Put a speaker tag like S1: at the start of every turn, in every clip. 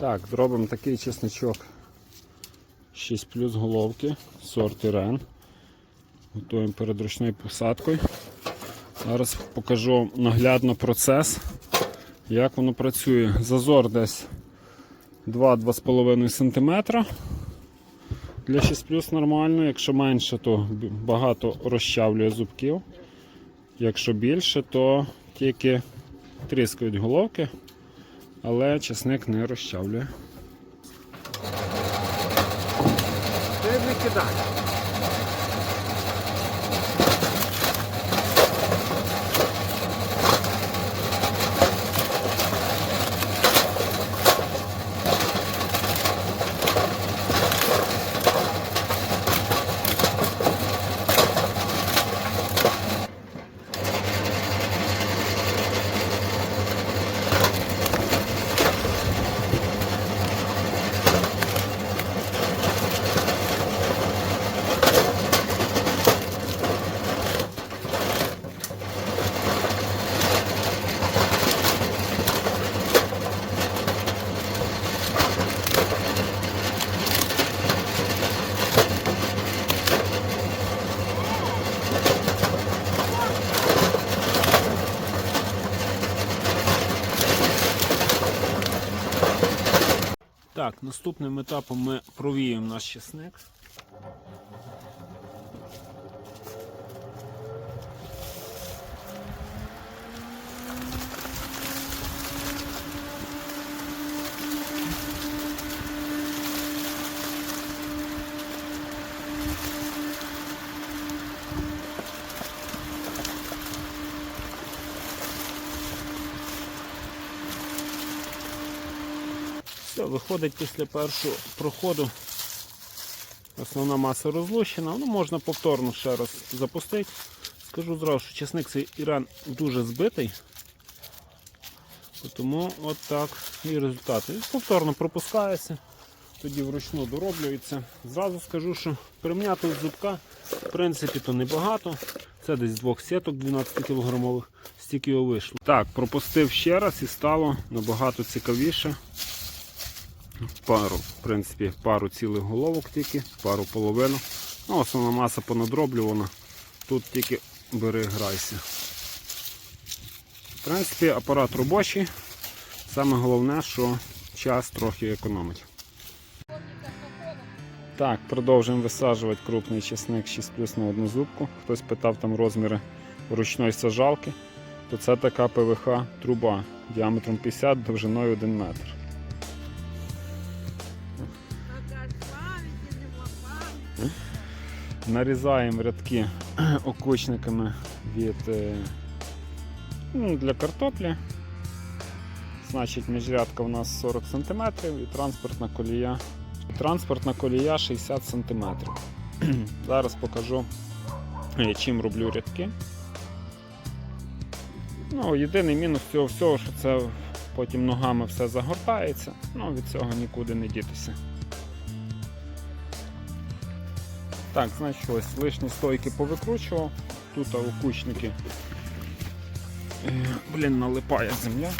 S1: Так, зробимо такий чесночок 6 плюс головки, сорт Ірен. Готуємо перед ручною посадкою. Зараз покажу наглядно процес, як воно працює. Зазор десь 2-2,5 см. Для 6 плюс нормально, якщо менше, то багато розчавлює зубків. Якщо більше, то тільки тріскають головки, але чесник не розчавлює.
S2: Не кидай.
S1: Так, наступним етапом ми провіємо наш чесник. Все, виходить після першого проходу. Основна маса розлущена, ну можна повторно ще раз запустити. Скажу зразу, що чесник цей Іран дуже збитий. Тому от так і результати. Повторно пропускається, тоді вручну дороблюється. Зразу скажу, що прим'ятого зубка в принципі то небагато. Це десь двох сіток 12 кілограмових, стільки його вийшло. Так, пропустив ще раз і стало набагато цікавіше пару, в принципі, пару цілих головок тільки, пару половину. Ну, основна маса понадроблювана. Тут тільки бери грайся. В принципі, апарат робочий. Саме головне, що час трохи економить. Так, продовжуємо висаджувати крупний чесник 6 плюс на одну зубку. Хтось питав там розміри ручної сажалки, то це така ПВХ труба діаметром 50 довжиною 1 метр. Нарізаємо рядки окучниками від е, ну, для картоплі. Значить, міжрядка у нас 40 см і транспортна колія. Транспортна колія 60 см. Зараз покажу, е, чим роблю рядки. Ну, єдиний мінус цього всього, що це потім ногами все загортається, ну від цього нікуди не дітися. Так, значить ось лишні стойки повикручував. Тут окучники. Е, Блін, налипає земля.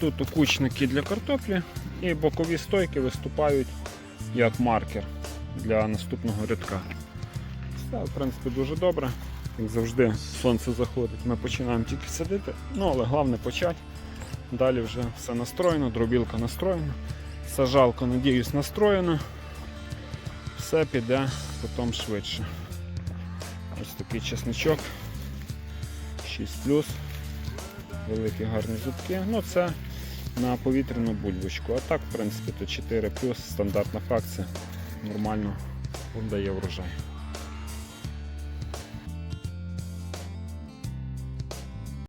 S1: Тут окучники для картоплі і бокові стойки виступають як маркер для наступного рядка. Все, в принципі, дуже добре. Як завжди, сонце заходить, ми починаємо тільки садити, ну але головне почати. Далі вже все настроєно, дробілка настроєна, сажалка, надіюсь, настроєна все піде потім швидше. Ось такий чесничок. 6 великі гарні зубки. Ну це на повітряну бульбочку. А так, в принципі, то 4 стандартна фракція. Нормально дає врожай.